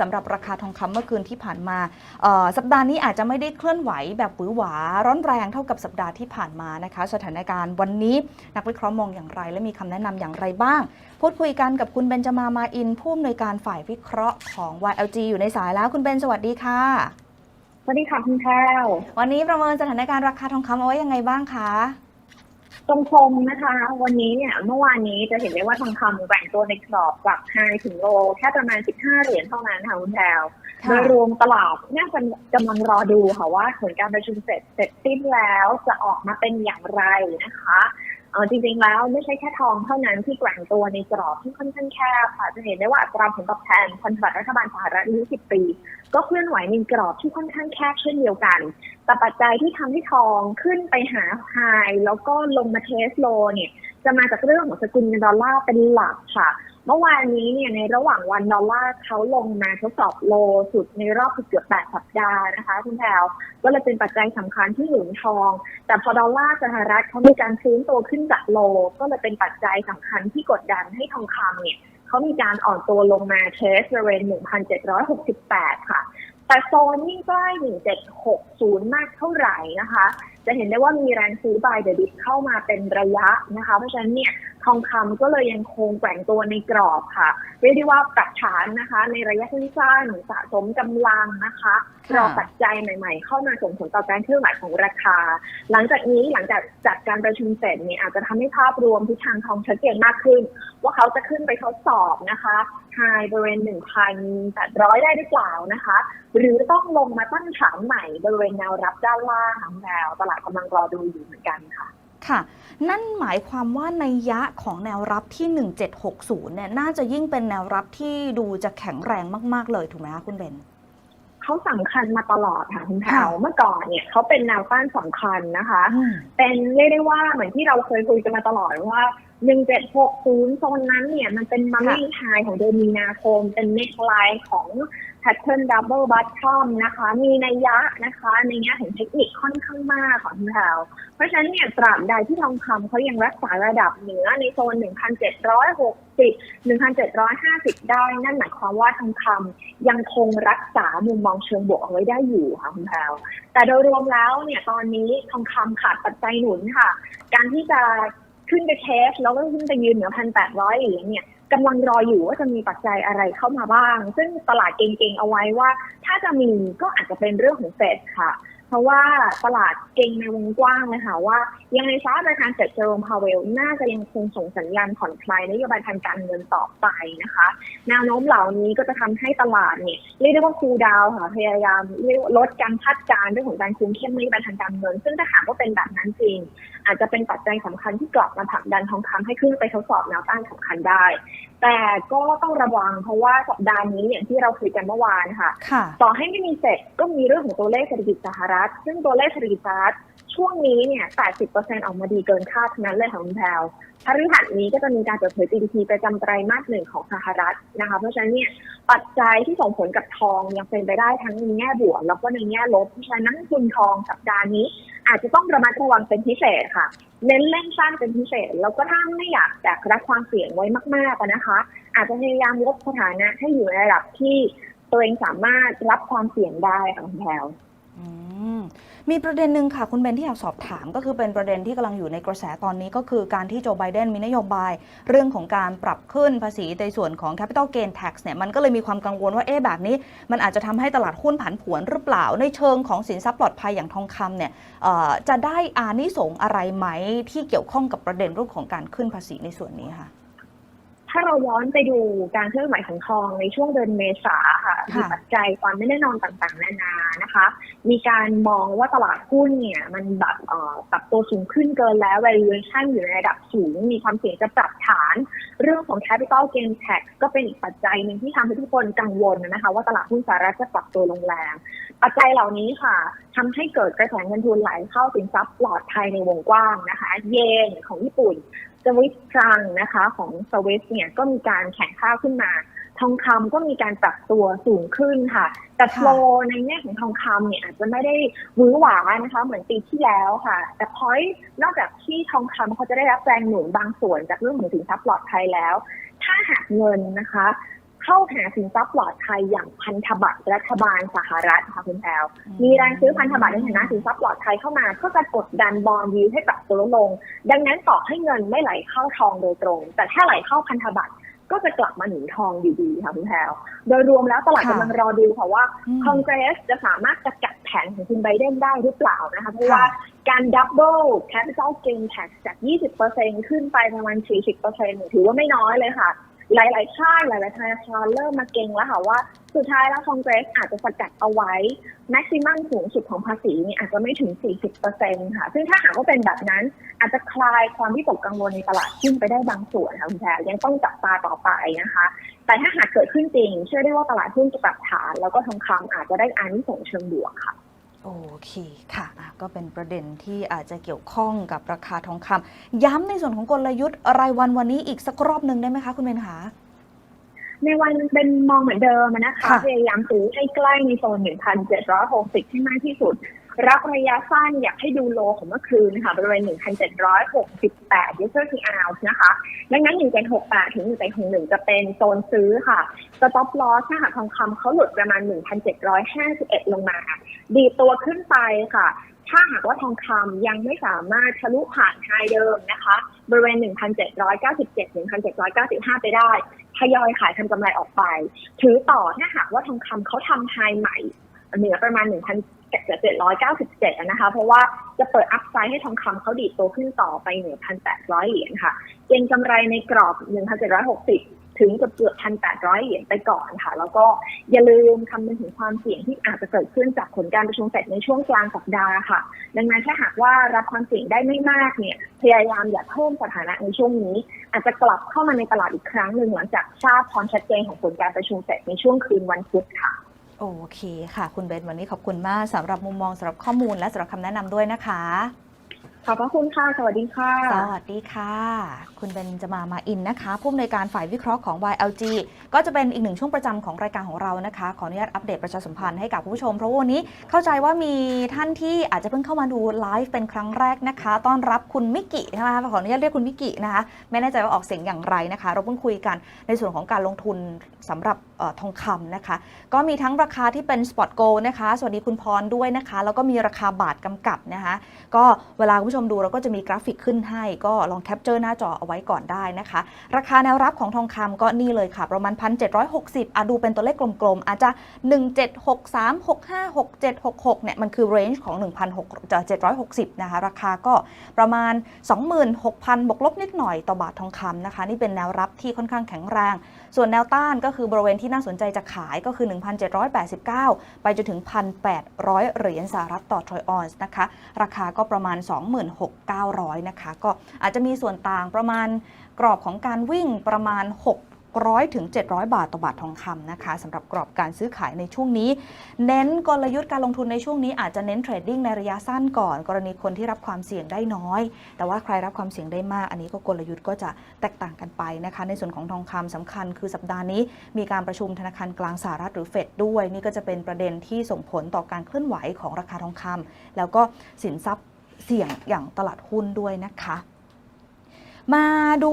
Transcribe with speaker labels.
Speaker 1: สำหรับราคาทองคำเมื่อคืนที่ผ่านมาเอ่อสัปดาห์นี้อาจจะไม่ได้เคลื่อนไหวแบบหวือหวา ร้อนแรงเท่ากับสัปดาห์ที่ผ่านมานะคะ สถานการณ์วันนี้นักวิเคราะห์มองอย่างไร และมีคำแนะนำอย่างไรบ้าง พูดคุยกันกับคุณเบนจามามาอิน ผู้อำนวยการฝ่ายวิเคราะห์ของ YLG อยู่ในสายแล้วคุณเบนสวัสดีค่ะ
Speaker 2: สวัสดีค่ะคุณแพรว
Speaker 1: วันนี้ประเมินสถานการณ์ราคาทองคำเอาไว้ยังไงบ้างคะ
Speaker 2: ตรงชมนะคะ วันนี้เนี่ยเมื่อวานนี้จะเห็นได้ว่าทองคำแบ่งตัวในกรอบจากไฮถึงโลแค่ประมาณ 15 เหรียญเท่านั้นค่ะคุณแพรว
Speaker 1: ค่ะ
Speaker 2: โดยรวมตลาดน่าจะกำลังรอดูค่ะว่าผลการประชุมเสร็จเสร็จสิ้นแล้วจะออกมาเป็นอย่างไรนะคะเออจริงๆแล้วไม่ใช่แค่ทองเท่านั้นที่แกว่งตัวในกรอบที่ค่อนข้างแคบค่ะจะเห็นได้ว่าอัตราผลตอบแทนพันธบัตรรัฐบาลสหรัฐอายุ10 ปี ก็เคลื่อนไหวในกรอบที่ค่อนข้างแคบเช่นเดียวกัน แต่ปัจจัยที่ทำให้ทองขึ้นไปหาไฮแล้วก็ลงมาเทสโลเนี่ย จะมาจากเรื่องของสกุลเงินดอลลาร์เป็นหลักค่ะ เมื่อวานนี้เนี่ยในระหว่างวันดอลลาร์เขาลงมาทดสอบโลสุดในรอบเกือบ8สัปดาห์นะคะคุณแพลวก็เลยเป็นปัจจัยสำคัญที่หนุนทอง แต่พอดอลลาร์สหรัฐเขามีการฟื้นตัวขึ้นจากโล ก็เลยเป็นปัจจัยสำคัญที่กดดันให้ทองคำเนี่ย เขามีการอ่อนตัวลงมาเทสบริเวณ 1,768 ค่ะ แต่โซนยิ่งใกล้ 1760 มากเท่าไหร่นะคะ จะเห็นได้ว่ามีแรงซื้อบายเดดิเข้ามาเป็นระยะนะคะ เพราะฉะนั้นเนี่ยทองคำก็เลยยังคงแกว่งตัวในกรอบค่ะ เรียกได้ว่าปรับฐานนะคะ ในระยะสั้นๆสะสมกำลังนะคะ
Speaker 1: ค่ะ
Speaker 2: รอปัจจัยใหม่ๆ เข้ามาส่งผลต่อการเคลื่อนไหวของราคา หลังจากนี้หลังจากจัดการประชุมเสร็จเนี่ยอาจจะทำให้ภาพรวมทิศทางทองชัดเจนมากขึ้น ว่าเขาจะขึ้นไปทดสอบนะคะไฮบริเวณ1,800 ได้หรือเปล่านะคะ หรือต้องลงมาตั้งฐานใหม่บริเวณแนวรับด้านล่างของแนวตลาดกำลังรอดูอยู่เหมือนกันค่ะ
Speaker 1: ค่ะ นั่นหมายความว่าในยยะของแนวรับที่ 1760 เนี่ย น่าจะยิ่งเป็นแนวรับที่ดูจะแข็งแรงมาก ๆ เลยถูกไหมคะคุณเบน
Speaker 2: เขาสำคัญมาตลอดค่ะคุณแพร
Speaker 1: ค่ะ
Speaker 2: วเมื่อก่อนเนี่ยเขาเป็นแนวต้านสำคัญนะคะ
Speaker 1: อืม
Speaker 2: เป็นเรียกได้ว่าเหมือนที่เราเคยคุยกันมาตลอดว่า1760โซนนั้นเนี่ยมันเป็นมั
Speaker 1: ค่ะ
Speaker 2: มมี่ไฮของเดือนมีนาคม เป็นเน็กไลน์ของ แพทเทิร์นดับเบิลบัตทอมนะคะ มีนัยยะนะคะ ในแง่ของเทคนิคค่อนข้างมากของคุณแพรวเพราะฉะนั้นเนี่ยตราบใดที่ทองคำเขายังรักษาระดับเหนือในโซน 1,760 1,750 ได้ นั่นหมายความว่าทองคำยังคงรักษามุมมองเชิงบวกเอาไว้ได้อยู่ค่ะคุณแพรวแต่โดยรวมแล้วเนี่ยตอนนี้ทองคำขาดปัจจัยหนุนค่ะ การที่จะขึ้นไปเทสแล้วก็ขึ้นไปยืนเหนือพันแปดร้อยเหรียญเนี่ย กำลังรออยู่ว่าจะมีปัจจัยอะไรเข้ามาบ้าง ซึ่งตลาดเก่งๆเอาไว้ว่า ถ้าจะมีก็อาจจะเป็นเรื่องของเฟดค่ะ เพราะว่าตลาดเก่งในวงกว้างเลยค่ะว่า ยังไงซะประธานเฟดเจอร์มพาเวล น่าจะยังคงส่งสัญญาณผ่อนคลายนโยบายทางการเงินต่อไปนะคะแนวโน้มเหล่านี้ก็จะทำให้ตลาดเนี่ยเรียกได้ว่าคูลดาวค่ะพยายามเรียกว่าลดการคาดการณ์เรื่องของการคุมเข้มนโยบายทางการเงิน ซึ่งถ้าหากว่าเป็นแบบนั้นจริง อาจจะเป็นปัจจัยสำคัญที่กลับมาผลักดันทองคำให้ขึ้นไปทดสอบแนวต้านสำคัญได้ แต่ก็ต้องระวังเพราะว่าสัปดาห์นี้อย่างที่เราคุยกันเมื่อวานค่ะ
Speaker 1: ค่ะ
Speaker 2: ต่อให้ไม่มีเสร็จก็มีเรื่องของตัวเลขเศรษฐกิจสหรัฐ ซึ่งตัวเลขเศรษฐกิจสหรัฐช่วงนี้เนี่ย 80%ออกมาดีเกินคาดทั้งนั้นเลยค่ะคุณแพลวพฤหัสนี้ก็จะมีการเปิดเผย GDP ประจำไตรมาสหนึ่งของสหรัฐนะคะ เพราะฉะนั้นเนี่ยปัจจัยที่ส่งผลกับทองยังเป็นไปได้ทั้งในแง่บวกแล้วก็ในแง่ลบ เพราะฉะนั้นนักลงทุนทองสัปดาห์นี้ อาจจะต้องระมัดระวังเป็นพิเศษค่ะ เน้นเล่นสั้นเป็นพิเศษ แล้วก็ถ้าไม่อยากแบกรับความเสี่ยงไว้มากๆนะคะ อาจจะพยายามลดสถานะให้อยู่ในระดับที่ตัวเองสามารถรับความเสี่ยงได้ค่ะคุณแพลว
Speaker 1: อืมมีประเด็นหนึ่งค่ะ คุณเบนที่อยากสอบถามก็คือเป็นประเด็นที่กำลังอยู่ในกระแสตอนนี้ ก็คือการที่โจไบเดนมีนโยบาย เรื่องของการปรับขึ้นภาษีในส่วนของ Capital Gain Tax เนี่ยมันก็เลยมีความกังวลว่าเอ๊ะแบบนี้ มันอาจจะทำให้ตลาดหุ้นผันผวนหรือเปล่า ในเชิงของสินทรัพย์ปลอดภัยอย่างทองคำเนี่ยเอ่อจะได้อานิสงส์อะไรไหมที่เกี่ยวข้องกับประเด็นเรื่องของการขึ้นภาษีในส่วนนี้ค่ะ
Speaker 2: ถ้าเราย้อนไปดูการเคลื่อนไหวของทองในช่วงเดือนเมษาค่ะ
Speaker 1: ค่ะ
Speaker 2: มีปัจจัยความไม่แน่นอนต่างๆ นานานะคะ มีการมองว่าตลาดหุ้นเนี่ย มันแบบเอ่อปรับตัวสูงขึ้นเกินแล้ว valuation อยู่ในระดับสูง มีความเสี่ยงจะปรับฐาน เรื่องของ capital gain tax ก็เป็นอีกปัจจัยหนึ่งที่ทำให้ทุกคนกังวลนะคะ ว่าตลาดหุ้นสหรัฐจะปรับตัวลงแรงปัจจัยเหล่านี้ค่ะทำให้เกิดกระแสเงินทุนไหลเข้าสินทรัพย์ปลอดภัยในวงกว้างนะคะ เยนของญี่ปุ่น สวิสฟรังนะคะของสวิสเนี่ยก็มีการแข่งข้าวขึ้นมา ทองคำก็มีการปรับตัวสูงขึ้นค่ะ แต่
Speaker 1: ค่ะ
Speaker 2: โฟลในแง่ของทองคำเนี่ยอาจจะไม่ได้หวือหวานะคะ เหมือนปีที่แล้วค่ะ แต่พอยนอกจากที่ทองคำเขาจะได้รับแรงหนุนบางส่วนจากเรื่องของสินทรัพย์ปลอดภัยแล้ว ถ้าหากเงินนะคะ เข้าหาสินทรัพย์ปลอดภัยอย่างพันธบัตรรัฐบาลสหรัฐค่ะคุณแพลวมีแรงซื้อพันธบัตรในฐานะสินทรัพย์ปลอดภัยเข้ามาก็จะกดดันบอลยิวให้ปรับตัวลดลง ดังนั้นต่อให้เงินไม่ไหลเข้าทองโดยตรง แต่ถ้าไหลเข้าพันธบัตรก็จะกลับมาหนุนทองอยู่ดีค่ะคุณแพลวโดยรวมแล้วตลาด
Speaker 1: ค่ะ
Speaker 2: กำลังรอดูค่ะว่า
Speaker 1: อืม
Speaker 2: คอนเกรสจะสามารถจะกัดแผนของคุณไบเดนได้หรือเปล่านะคะ เพราะว่าการดับเบิลแคปิตอลเกนแท็กจาก 20%ขึ้นไปประมาณ 40%ถือว่าไม่น้อยเลยค่ะ หลาย ๆ ชาติหลาย ๆ ธนาคารเริ่มมาเก่งแล้วค่ะว่า สุดท้ายแล้วคอนเกรสอาจจะสกัดเอาไว้แม็กซิมัมสูงสุดของภาษีนี่อาจจะไม่ถึง 40%ค่ะ ซึ่งถ้าหากว่าเป็นแบบนั้น อาจจะคลายความวิตกกังวลในตลาดหุ้นไปได้บางส่วนค่ะคุณแพรยังต้องจับตาต่อไปนะคะ แต่ถ้าหากเกิดขึ้นจริง เชื่อได้ว่าตลาดหุ้นจะปรับฐาน แล้วก็ทองคำอาจจะได้อานิสงส์เชิงบวกค่ะ
Speaker 1: โอเคค่ะอะ ก็เป็นประเด็นที่อาจจะเกี่ยวข้องกับราคาทองคำย้ำในส่วนของกลยุทธ์รายวันวันนี้อีกสักรอบหนึ่งได้ไหมคะคุณเบนคะ
Speaker 2: ในวันเป็นมองเหมือนเดิมอะนะคะ
Speaker 1: ค่ะ
Speaker 2: พยายามซื้อให้ใกล้ในโซน 1,760 ให้มากที่สุด รับระยะสั้นอยากให้ดูโลของเมื่อคืนนะคะบริเวณ 1,768 user to ounce นะคะ ดังนั้น1,768 ถึง1,761 จะเป็นโซนซื้อค่ะ stop loss ถ้าหากทองคำเขาหลุดประมาณ 1,751 ลงมา ดีตัวขึ้นไปค่ะ ถ้าหากว่าทองคำยังไม่สามารถทะลุผ่านไฮเดิมนะคะ บริเวณ 1,797 1,795 ไปได้ทยอยขายทำกำไรออกไป ถือต่อถ้าหากว่าทองคำเขาทำไฮใหม่ เหนือประมาณ 1,797 นะคะ เพราะว่าจะเปิดอัพไซด์ให้ทองคำเขาดีดตัวขึ้นต่อไปเหนือ1,800 เหรียญค่ะเก็งกำไรในกรอบ 1,760 ถึงเกือบเกือบ1,800 เหรียญไปก่อนค่ะ แล้วก็อย่าลืมคำนึงถึงความเสี่ยงที่อาจจะเกิดขึ้นจากผลการประชุมเฟดในช่วงกลางสัปดาห์ค่ะ ดังนั้นถ้าหากว่ารับความเสี่ยงได้ไม่มากเนี่ย พยายามอย่าเพิ่มสถานะในช่วงนี้ อาจจะกลับเข้ามาในตลาดอีกครั้งหนึ่งหลังจากทราบความชัดเจนของผลการประชุมเฟดในช่วงคืนวันพุธค่ะ
Speaker 1: โอเคค่ะ คุณเบนวันนี้ขอบคุณมากสำหรับมุมมองสำหรับข้อมูลและสำหรับคำแนะนำด้วยนะคะ
Speaker 2: ขอบพระคุณค่ะ สวัสดีค่ะ
Speaker 1: สวัสดีค่ะ คุณเบนจะมามาอินนะคะ ผู้อำนวยการฝ่ายวิเคราะห์ของ YLG ก็จะเป็นอีกหนึ่งช่วงประจำของรายการของเรานะคะ ขออนุญาตอัปเดตประชาสัมพันธ์ให้กับผู้ชม เพราะว่าวันนี้เข้าใจว่ามีท่านที่อาจจะเพิ่งเข้ามาดูไลฟ์เป็นครั้งแรกนะคะ ต้อนรับคุณมิกิใช่ไหมคะขออนุญาตเรียกคุณมิกินะคะ ไม่แน่ใจว่าออกเสียงอย่างไรนะคะ เราเพิ่งคุยกันในส่วนของการลงทุนสำหรับออทองคำนะคะ ก็มีทั้งราคาที่เป็น Spot Go นะคะ สวัสดีคุณพรด้วยนะคะ แล้วก็มีราคาบาทกำกับนะคะ ก็เวลาคุณผู้ชมดูเราก็จะมีกราฟิกขึ้นให้ก็ลองแคปเจอร์หน้าจอเอาไว้ก่อนได้นะคะ ราคาแนวรับของทองคำก็นี่เลยค่ะ ประมาณ 1,760อะดูเป็นตัวเลขกลมๆ อาจจะ 1763 65 67 66เนี่ยมันคือเรนจ์ของ 1,760นะคะราคาก็ประมาณ 26,000บวกลบนิดหน่อยต่อบาททองคำนะคะ นี่เป็นแนวรับที่ค่อนข้างแข็งแรง ส่วนแนวต้านก็คือบริเวณที่น่าสนใจจะขายก็คือ 1,789 ไปจนถึง 1,800 เหรียญสหรัฐต่อทรอยออนซ์นะคะ ราคาก็ประมาณ 2 0 0 0 26,900 นะคะ ก็อาจจะมีส่วนต่างประมาณกรอบของการวิ่งประมาณ600ถึง700 บาทต่อบาททองคำนะคะสำหรับกรอบการซื้อขายในช่วงนี้ เน้นกลยุทธ์การลงทุนในช่วงนี้อาจจะเน้นเทรดดิ้งในระยะสั้นก่อน กรณีคนที่รับความเสี่ยงได้น้อย แต่ว่าใครรับความเสี่ยงได้มาก อันนี้ก็กลยุทธ์ก็จะแตกต่างกันไปนะคะ ในส่วนของทองคำสำคัญ คือสัปดาห์นี้มีการประชุมธนาคารกลางสหรัฐหรือเฟดด้วย นี่ก็จะเป็นประเด็นที่ส่งผลต่อการเคลื่อนไหวของราคาทองคำแล้วก็สินทรัพย์ เสี่ยงอย่างตลาดหุ้นด้วยนะคะ มาดู